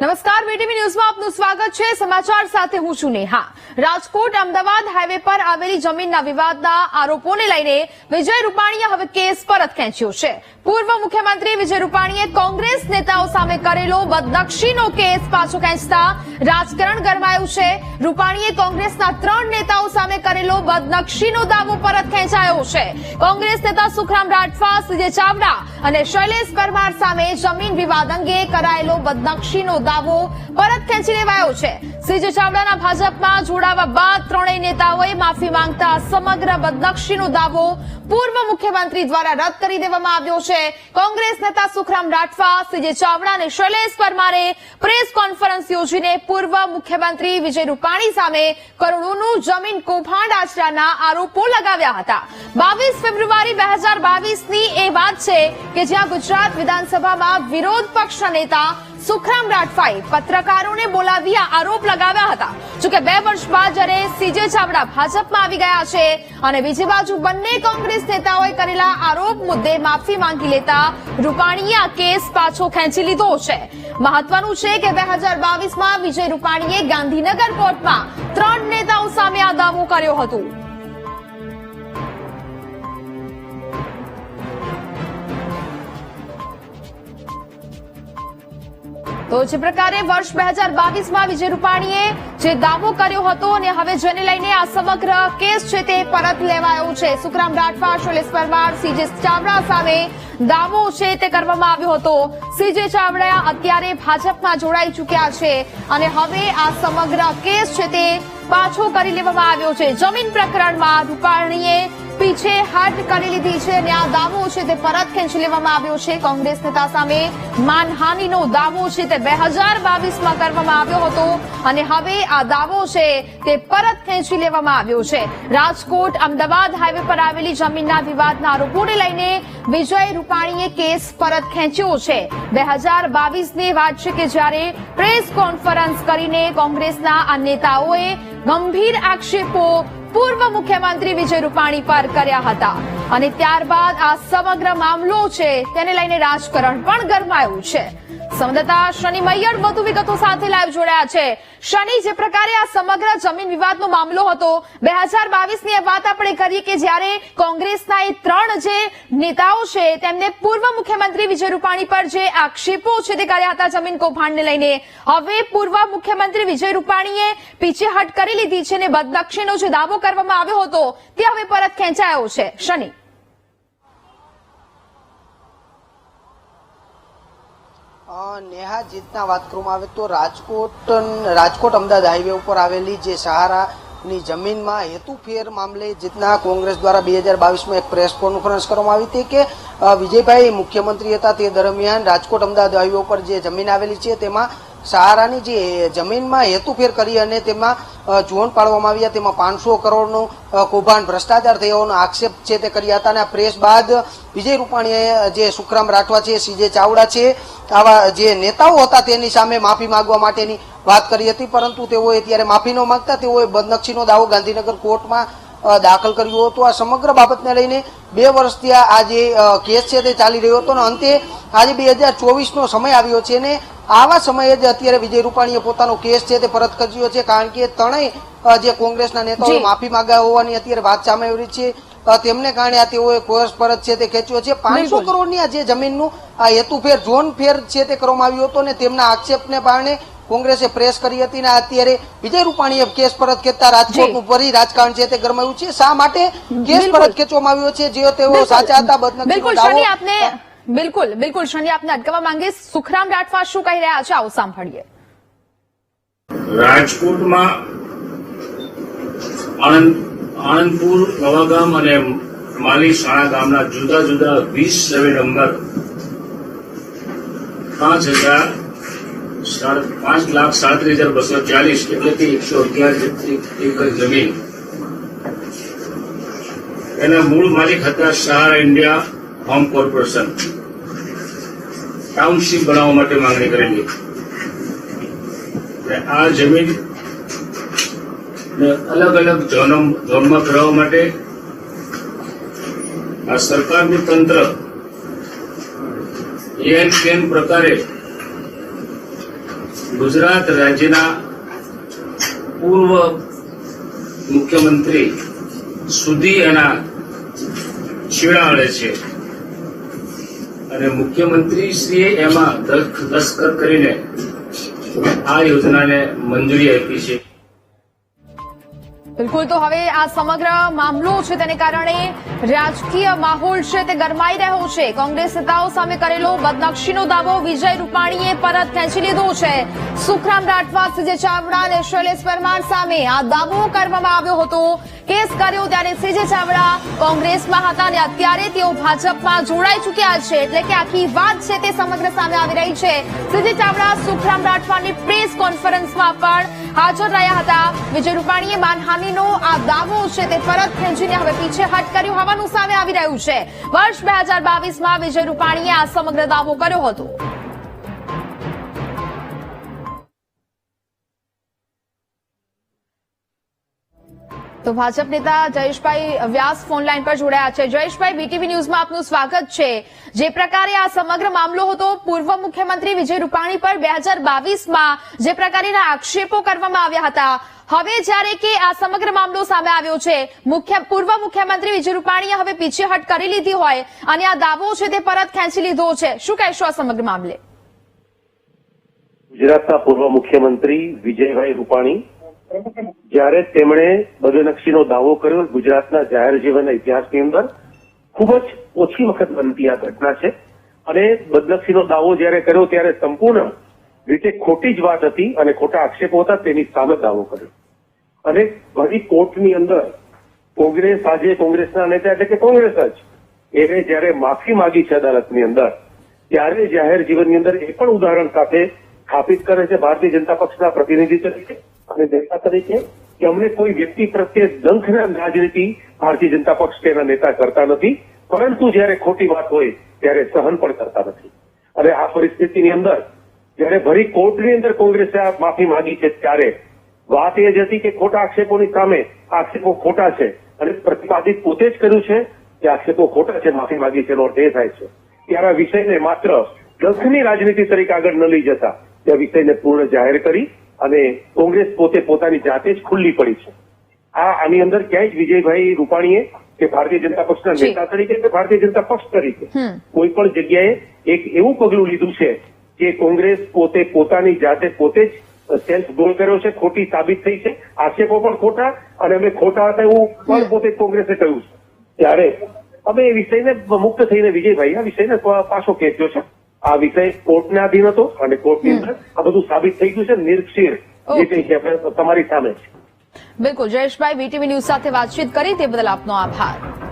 નમસ્કાર વીટીવી ન્યૂઝમાં આપનું સ્વાગત છે. સમાચાર સાથે હું છું નેહા. રાજકોટ, અમદાવાદ હાઈવે પર આવેલી જમીનના વિવાદના આરોપોને લઈને વિજય રૂપાણીએ હવે કેસ પરત ખેંચ્યો છે. પૂર્વ મુખ્યમંત્રી વિજય રૂપાણીએ કોંગ્રેસ નેતાઓ સામે કરેલો બદનક્ષીનો કેસ પાછો ખેંચતા રાજકારણ ગરમાયું છે. રૂપાણીએ કોંગ્રેસના ત્રણ નેતાઓ સામે કરેલો બદનક્ષીનો દાવો પરત ખેંચાયો છે. કોંગ્રેસ નેતા સુખરામ રાઠવા, સુજય ચાવડા અને શૈલેષ પરમાર સામે જમીન વિવાદ અંગે કરાયેલો બદનક્ષીનો દાવો પરત ખેંચી લેવાયો છે. સીજે ચાવડાના ભાજપમાં જોડાવા બાદ ત્રણેય નેતાઓએ માફી માંગતા સમગ્ર બદનક્ષીનો દાવો પૂર્વ મુખ્યમંત્રી દ્વારા રદ કરી દેવામાં આવ્યો છે. કોંગ્રેસ નેતા સુખરામ રાઠવા સીજે ચાવડા અને શૈલેષ પરમારે પ્રેસ કોન્ફરન્સ યોજીને પૂર્વ મુખ્યમંત્રી વિજય રૂપાણી સામે કરોડોનું જમીન કૌભાંડ આચરાના આરોપો લગાવ્યા હતા. બાવીસ ફેબ્રુઆરી બે હજાર બાવીસની એ વાત છે કે જ્યાં ગુજરાત વિધાનસભામાં વિરોધ પક્ષના નેતા સુખરામ રાઠવાએ પત્રકારોને બોલાવી આરોપ લગાવ્યા હતા. જોકે બે વર્ષ બાદ જ્યારે સીજે ચાવડા ભાજપમાં આવી ગયા છે અને બીજી બાજુ બંને કોંગ્રેસ નેતાઓએ કરેલા આરોપ મુદ્દે માફી માંગી લેતા રૂપાણીએ આ કેસ પાછો ખેંચી લીધો છે. મહત્વનું છે કે બે હજાર બાવીસમાં વિજય રૂપાણીએ ગાંધીનગર કોર્ટમાં ત્રણ નેતાઓ સામે આ દાવો કર્યો હતો. તો જે પ્રકારે વર્ષ બે હજાર બાવીસમાં વિજય રૂપાણીએ જે દાવો કર્યો હતો અને હવે જેને લઈને આ સમગ્ર કેસ છે તે પરત લેવાયો છે. સુખરામ રાઠવા, શૈલેષ પરમાર, સીજે ચાવડા સામે દાવો છે તે કરવામાં આવ્યો હતો. સીજે ચાવડા અત્યારે ભાજપમાં જોડાઈ ચૂક્યા છે અને હવે આ સમગ્ર કેસ છે તે પાછો કરી લેવામાં આવ્યો છે. જમીન પ્રકરણમાં રૂપાણીએ પીછે હાટ કરી લીધી છે અને આ દાવો છે તે પરત ખેંચી લેવામાં આવ્યો છે. કોંગ્રેસ નેતા સામે માનહાનિનો દાવો છે તે બે હજાર બાવીસમાં કરવામાં આવ્યો હતો અને હવે આ દાવો છે તે પરત ખેંચી લેવામાં આવ્યો છે. રાજકોટ, અમદાવાદ હાઈવે પર આવેલી જમીનના વિવાદના આરોપોને લઈને વિજય રૂપાણીએ કેસ પરત ખેંચ્યો છે. બે હજાર બાવીસની વાત છે કે જ્યારે પ્રેસ કોન્ફરન્સ કરીને કોંગ્રેસના આ નેતાઓએ ગંભીર આક્ષેપો પૂર્વ મુખ્યમંત્રી વિજય રૂપાણી પર કર્યા હતા. અને ત્યારબાદ આ સમગ્ર મામલો છે તેને લઈને રાજકારણ પણ ગરમાયું છે. સંવાદદાતા શનિ, મૈયર વધુ વિગતો સાથે લાઈવ જોડાયા છે. શનિ, જે પ્રકારે આ સમગ્ર જમીન વિવાદનો મામલો હતો, બે હજાર બાવીસની વાત આપણે કરીએ કે જ્યારે કોંગ્રેસના એ ત્રણ જે નેતાઓ છે, તેમને પૂર્વ મુખ્યમંત્રી વિજય રૂપાણી પર જે આક્ષેપો છે તે કર્યા હતા જમીન કૌભાંડને લઈને. હવે પૂર્વ મુખ્યમંત્રી વિજય રૂપાણીએ પીછેહટ કરી લીધી છે અને બદનક્ષીનો જે દાવો કરવામાં આવ્યો હતો, તે હવે પરત ખેંચાયો છે. શનિ. નેહા જીતના વાત કરવામાં આવે તો રાજકોટ રાજકોટ અમદાવાદ હાઈવે ઉપર આવેલી જે સહારાની જમીનમાં હેતુફેર મામલે જીતના કોંગ્રેસ દ્વારા બે હજાર બાવીસમાં એક પ્રેસ કોન્ફરન્સ કરવામાં આવી હતી કે વિજયભાઈ મુખ્યમંત્રી હતા તે દરમિયાન રાજકોટ અમદાવાદ હાઈવે ઉપર જે જમીન આવેલી છે તેમાં સહારાની જે જમીનમાં હેતુફેર કરી અને તેમાં ઝોન પાડવામાં આવ્યા. તેમાં પાંચસો કરોડનું કૌભાંડ ભ્રષ્ટાચાર થયોનો આક્ષેપ છે તે કર્યા હતા. અને આ પ્રેસ બાદ વિજય રૂપાણીએ જે સુખરામ રાઠવા છે સીજે ચાવડા છે, આવા જે નેતાઓ હતા તેની સામે માફી માંગવા માટેની વાત કરી હતી. પરંતુ તેઓએ ત્યારે માફી ન માંગતા, તેઓએ બદનક્ષીનો દાવો ગાંધીનગર કોર્ટમાં દાખલ કર્યું હતું. આ સમગ્ર બાબતને લઈને બે વર્ષથી આ જે કેસ છે તે ચાલી રહ્યો હતો અને અંતે આજે બે હજાર ચોવીસનો સમય આવ્યો છે ને આવા સમયે જ અત્યારે વિજય રૂપાણીએ પોતાનો કેસ છે તે પરત કર્યો છે કારણ કે ત્રણેય જે કોંગ્રેસના નેતાઓએ માફી માંગ્યા હોવાની અત્યારે વાત સામે આવી રહી છે તેમને કારણે આ તેઓએ કોર્સ પરત છે તે ખેંચ્યો છે. પાંચસો. કરોડની આ જે જમીનનું આ હેતુફેર ઝોન ફેર છે તે કરવામાં આવ્યું હતું અને તેમના આક્ષેપને કારણે કોંગ્રેસે પ્રેસ કરી હતી ને અત્યારે વિજય રૂપાણીએ કેસ પરત ખેંચતા રાજકોટનું ફરી રાજકારણ છે તે ગરમાયું છે. શા માટે કેસ પરત ખેંચવામાં આવ્યો છે? જેઓ તેઓ સાચા હતા શનિ આપને બિલકુલ બિલકુલ શનિ આપને અટકાવવા માંગે. સુખરામ રાઠવા શું કહી રહ્યા છે? આવું સાંભળીએ. રાજકોટમાં આણંદ આણંદપુર નવાગામ અને માલી શાળા ગામના જુદા જુદા વીસ સર્વે નંબર પાંચ હજાર પાંચ લાખ સાડત્રીસ હજાર બસો ચાલીસ એટલે કે એકસો અગિયાર એકર જમીન. એના મૂળ માલિક હતા Sahara India home corporation. Township બનાવવા માટે માંગણી કરેલી. આ જમીન ને અલગ અલગ ઝોનો ઝોનમાં ફેરવવા માટે આ સરકારનું તંત્ર એન કેન પ્રકારે ગુજરાત રાજ્યના પૂર્વ મુખ્યમંત્રી સુધી એના છેડા અડે છે. અને મુખ્યમંત્રી શ્રીએ એમાં દસ્ત- દસ્તખત કરીને આ યોજનાને મંજૂરી આપી છે. બિલકુલ, તો હવે આ સમગ્ર મામલો છે તેને કારણે રાજકીય માહોલ છે તે ગરમાઈ રહ્યો છે. કોંગ્રેસ નેતાઓ સામે કરેલો બદનક્ષીનો દાવો વિજય રૂપાણીએ પરત ખેંચી લીધો છે. સુખરામ રાઠવા, સીજે ચાવડા અને શૈલેષ પરમાર સામે આ દાવો કરવામાં આવ્યો હતો. કેસ કર્યો ત્યારે સીજે ચાવડા કોંગ્રેસમાં હતા અને અત્યારે તેઓ ભાજપમાં જોડાઈ ચૂક્યા છે. એટલે કે આખી વાત છે તે સમગ્ર સામે આવી રહી છે. સીજે ચાવડા, સુખરામ રાઠવાની પ્રેસ કોન્ફરન્સમાં પણ હાજર રહ્યા હતા. વિજય રૂપાણીએ માનહાનીનો આ દાવો છે તે પરત ખેંચીને હવે પીછેહટ કર્યું હોવાનું સામે આવી રહ્યું છે. વર્ષ બે હજાર બાવીસમાં વિજય રૂપાણીએ આ સમગ્ર દાવો કર્યો હતો. તો ભાજપ નેતા જયેશભાઈ વ્યાસ ફોન લાઈન પર જોડાયા છે. જયેશભાઈ બીટીવી ન્યૂઝમાં આપનું સ્વાગત છે. જે પ્રકારે આ સમગ્ર મામલો હતો, પૂર્વ મુખ્યમંત્રી વિજય રૂપાણી પર બે હજાર જે પ્રકારના આક્ષેપો કરવામાં આવ્યા હતા. હવે જ્યારે કે આ સમગ્ર મામલો સામે આવ્યો છે પૂર્વ મુખ્યમંત્રી વિજય રૂપાણીએ હવે પીછેહટ કરી લીધી હોય અને આ દાવો છે તે પરત ખેંચી લીધો છે. શું કહેશો આ સમગ્ર મામલે? ગુજરાતના પૂર્વ મુખ્યમંત્રી વિજયભાઈ રૂપાણી જ્યારે તેમણે બદનક્ષીનો દાવો કર્યો, ગુજરાતના જાહેર જીવનના ઇતિહાસની અંદર ખૂબ જ ઓછી વખત બનતી આ ઘટના છે. અને બદનક્ષીનો દાવો જ્યારે કર્યો ત્યારે સંપૂર્ણ રીતે ખોટી જ વાત હતી અને ખોટા આક્ષેપો હતા, તેની સામે દાવો કર્યો. અને ઘણી કોર્ટની અંદર કોંગ્રેસ, આજે કોંગ્રેસના નેતા એટલે કે કોંગ્રેસ જ, એને જ્યારે માફી માગી છે અદાલતની અંદર, ત્યારે જાહેર જીવનની અંદર એ પણ ઉદાહરણ સાથે સ્થાપિત કરે છે ભારતીય જનતા પક્ષના પ્રતિનિધિ તરીકે. અને નેતા તરીકે કે અમને કોઈ વ્યક્તિ પ્રત્યે દંખના રાજનીતિ ભારતીય જનતા પક્ષ તેના નેતા કરતા નથી. પરંતુ જ્યારે ખોટી વાત હોય, ત્યારે સહન પણ કરતા નથી. અને આ પરિસ્થિતિની અંદર, જ્યારે ભરી કોર્ટની અંદર કોંગ્રેસે આ માફી માંગી છે, ત્યારે વાત એ જ હતી કે ખોટા આક્ષેપોની સામે આક્ષેપો ખોટા છે. અને પ્રતિપાદિત પોતે જ કર્યું છે કે આક્ષેપો ખોટા છે, માફી માંગી છે, એનો અર્થ એ થાય છે. ત્યારે આ વિષયને માત્ર દસની રાજનીતિ તરીકે આગળ ન લઈ જતા, તે વિષયને પૂર્ણ જાહેર કરી અને કોંગ્રેસ પોતે પોતાની જાતે જ ખુલ્લી પડી છે. આ આની અંદર ક્યાંય જ વિજયભાઈ રૂપાણીએ કે ભારતીય જનતા પક્ષના નેતા તરીકે કે ભારતીય જનતા પક્ષ તરીકે કોઈ પણ જગ્યાએ એક એવું પગલું લીધું છે કે કોંગ્રેસ પોતે પોતાની જાતે પોતે જ સેલ્ફ ગોલ કર્યો છે ખોટી સાબિત થઈ છે આક્ષેપો પણ ખોટા અને અમે ખોટા હતા એવું પણ પોતે કોંગ્રેસે કહ્યું છે. ત્યારે અમે એ વિષયને મુક્ત થઈને વિજયભાઈ આ વિષયને પાછો ખેંચ્યો છે. આ વિષય કોર્ટને આધીન હતો અને કોર્ટની અંદર આ બધું સાબિત થઈ ગયું છે નિર્ક્ષીર જે. કંઈ છે તમારી સામે છે. બિલકુલ જયેશભાઈ વીટીવી ન્યૂઝ સાથે વાતચીત કરી તે બદલ આપનો આભાર.